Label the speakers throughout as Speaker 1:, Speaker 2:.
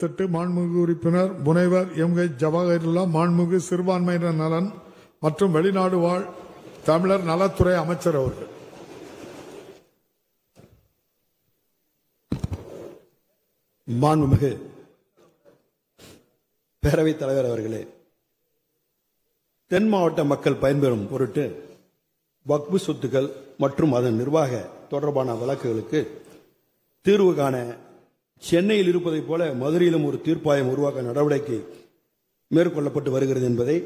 Speaker 1: திட்டு மாண்புமிகு உறுப்பினர் முனைவர் எம் கே ஜவஹர்லா மாண்புமிகு சிறுபான்மையினர் நலன் மற்றும் வெளிநாடு வாழ் தமிழர் நலத்துறை அமைச்சர் அவர்கள்.
Speaker 2: மாண்புமிகு பேரவைத் தலைவர் அவர்களே தென் மாவட்ட மக்கள் பயன்பெறும் பொருட்டு வக்பு சொத்துக்கள் மற்றும் அதன் நிர்வாக தொடர்பான வழக்குகளுக்கு தீர்வு காண சென்னையில் இருப்பதைப் போல மதுரையிலும் ஒரு தீர்ப்பாயம் உருவாக்க நடவடிக்கை மேற்கொள்ளப்பட்டு வருகிறது என்பதை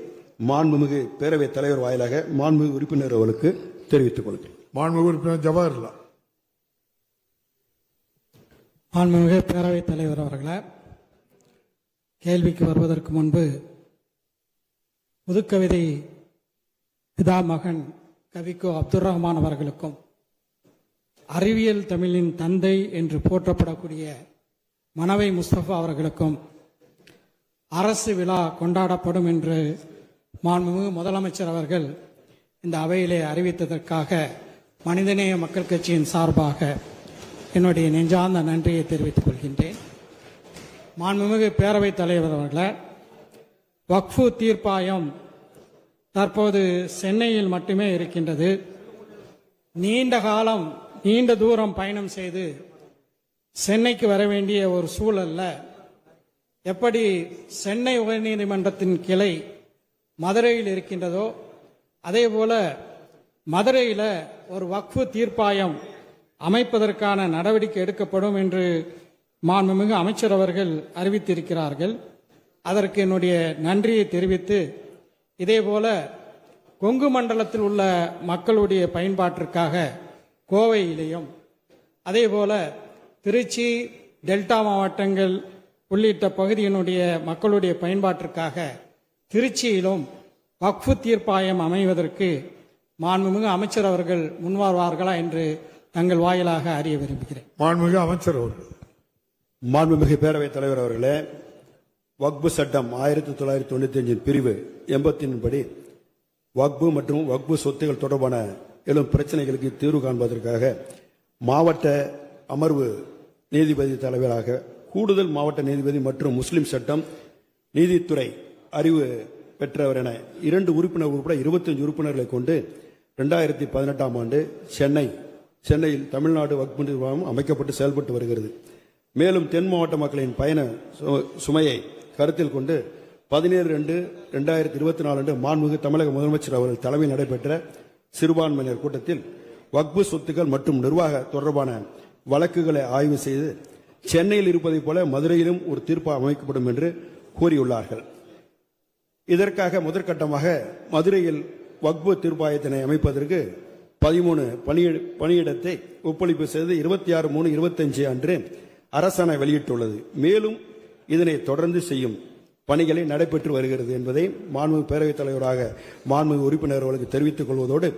Speaker 2: மாண்புமிகு பேரவைத் தலைவர் வாயிலாக மாண்புமிகு உறுப்பினர் அவர்களுக்கு தெரிவித்துக் கொள்கிறேன்.
Speaker 1: மாண்புமிகு உறுப்பினர் ஜவாஹர்லா
Speaker 3: மாண்புமிகு பேரவைத் தலைவர் அவர்களே கேள்விக்கு வருவதற்கு முன்பு புதுக்கவிதை பிதாமகன் கவிக்கோ அப்துல் ரஹ்மான் அவர்களுக்கும் அறிவியல் தமிழின் தந்தை என்று போற்றப்படக்கூடிய மனவை முஸ்தபா அவர்களுக்கும் அரசு விழா கொண்டாடப்படும் என்று மாண்புமிகு முதலமைச்சர் அவர்கள் இந்த அவையிலே அறிவித்ததற்காக மனிதநேய மக்கள் கட்சியின் சார்பாக என்னுடைய நெஞ்சார்ந்த நன்றியை தெரிவித்துக் கொள்கின்றேன். மாண்புமிகு பேரவைத் தலைவர் அவர்களை வக்ஃபு தீர்ப்பாயம் தற்போது சென்னையில் மட்டுமே இருக்கின்றது. நீண்ட காலம் நீண்ட தூரம் பயணம் செய்து சென்னைக்கு வர வேண்டிய ஒரு சூழல்ல எப்படி சென்னை உயர்நீதிமன்றத்தின் கிளை மதுரையில் இருக்கின்றதோ அதே போல மதுரையில் ஒரு வக்ஃபு தீர்ப்பாயம் அமைப்பதற்கான நடவடிக்கை எடுக்கப்படும் என்று மாண்புமிகு அமைச்சர் அவர்கள் அறிவித்திருக்கிறார்கள். அதற்கு என்னுடைய நன்றியை தெரிவித்து இதேபோல கொங்கு மண்டலத்தில் உள்ள மக்களுடைய பயன்பாட்டிற்காக கோவையிலையும் அதேபோல திருச்சி டெல்டா மாவட்டங்கள் உள்ளிட்ட பகுதியினுடைய மக்களுடைய பயன்பாட்டிற்காக திருச்சியிலும் வக்ஃபு தீர்ப்பாயம் அமைவதற்கு மாண்புமிகு அமைச்சர் அவர்கள் முன்வருவார்களா என்று தங்கள் வாயிலாக அறிய விரும்புகிறேன்.
Speaker 1: மாண்புமிகு அமைச்சர் அவர்கள்.
Speaker 2: மாண்புமிகு பேரவைத் தலைவர் அவர்களே வக்பு சட்டம் ஆயிரத்தி தொள்ளாயிரத்தி தொண்ணூத்தி அஞ்சின் பிரிவு எண்பத்தின் படி வக்பு மற்றும் வக்பு சொத்துகள் தொடர்பான எழும் பிரச்சனைகளுக்கு தீர்வு காண்பதற்காக மாவட்ட அமர்வு நீதிபதி தலைவராக கூடுதல் மாவட்ட நீதிபதி மற்றும் முஸ்லிம் சட்டம் நீதித்துறை அறிவு பெற்றவர் என இரண்டு உறுப்பினர் உட்பட இருபத்தஞ்சு உறுப்பினர்களை கொண்டு ரெண்டாயிரத்தி பதினெட்டாம் ஆண்டு சென்னை சென்னையில் தமிழ்நாடு வக்பு நிர்வாகம் அமைக்கப்பட்டு செயல்பட்டு வருகிறது. மேலும் தென் மாவட்ட மக்களின் பயண சு- சுமையை கருத்தில் கொண்டு பதினேழு ரெண்டு ரெண்டாயிரத்தி இருபத்தி நாலு அன்று மாண்புமிகு தமிழக முதலமைச்சர் அவர்கள் தலைமையில் நடைபெற்ற சிறுபான்மையினர் கூட்டத்தில் வக்பு சொத்துக்கள் மற்றும் நிர்வாக தொடர்பான வழக்குகளை ஆய்வு செய்து சென்னையில் இருப்பதைப் போல மதுரையிலும் ஒரு தீர்ப்பு அமைக்கப்படும் என்று கூறியுள்ளார்கள். இதற்காக முதற்கட்டமாக மதுரையில் வக்பு தீர்ப்பாயத்தினை அமைப்பதற்கு பதிமூணு பணியிட பணியிடத்தை ஒப்பளிப்பு செய்து இருபத்தி ஆறு மூணு இருபத்தஞ்சு அன்று அரசாணை வெளியிட்டுள்ளது. மேலும் இதனை தொடர்ந்து செய்யும் பணிகளை நடைபெற்று வருகிறது என்பதை மாண்புமிகு பேரவைத் தலைவராக மாண்புமிகு உறுப்பினர் அவர்களுக்கு தெரிவித்துக் கொள்வதோடு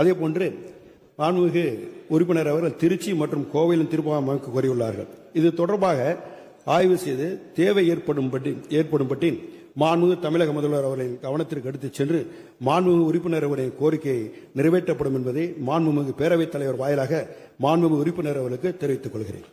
Speaker 2: அதே போன்று மாண்புமிகு உறுப்பினர் அவர்கள் திருச்சி மற்றும் கோவையிலும் தீர்ப்பாயம் கோரியுள்ளார்கள். இது தொடர்பாக ஆய்வு செய்து தேவை ஏற்படும் பட்டி ஏற்படும் பட்டி மாண்புமிகு தமிழக முதல்வர் அவர்களின் கவனத்திற்கு எடுத்துச் சென்று மாண்புமிகு உறுப்பினர் அவர்களின் கோரிக்கை நிறைவேற்றப்படும் என்பதை மாண்புமிகு பேரவைத் தலைவர் வாயிலாக மாண்புமிகு உறுப்பினர் அவர்களுக்கு தெரிவித்துக் கொள்கிறேன்.